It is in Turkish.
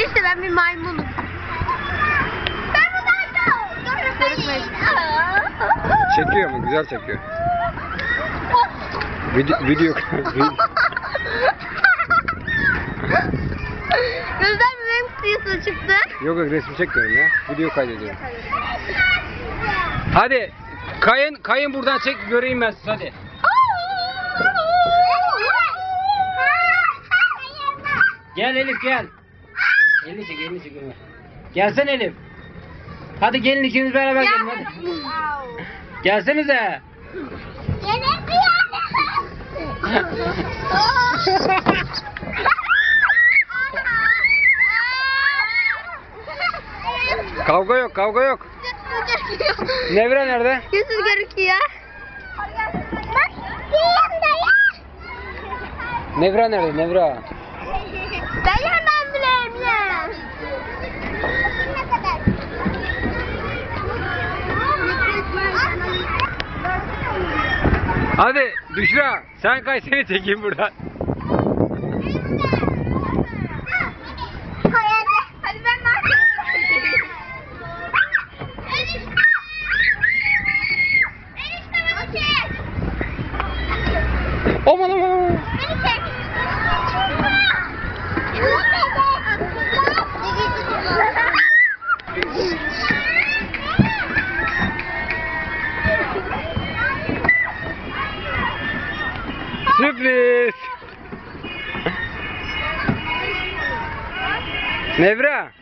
Enişte ben bir maymunum. Çekiyor mu? Güzel çekiyor. Video, video. Gözler benim kıyısı çıktı. Yok yok resim çekmiyorum ya. Video kaydediyorum. Hadi kayın kayın buradan çek göreyim ben sizi hadi. Gel Elif gel. Elini çek elini çek. elini. Gelsene Elif. Hadi gelin ikiniz beraber gelin hadi. Gelsenize. Kavga yok kavga yok. Nevra nerede? Yüzü gerekiyor. Bak, Nevra nerede Nevra? Ben hemen bileyim Hadi Büşra sen kay seni çekeyim buradan. Aman aman aman. Sürpriz. Nevra.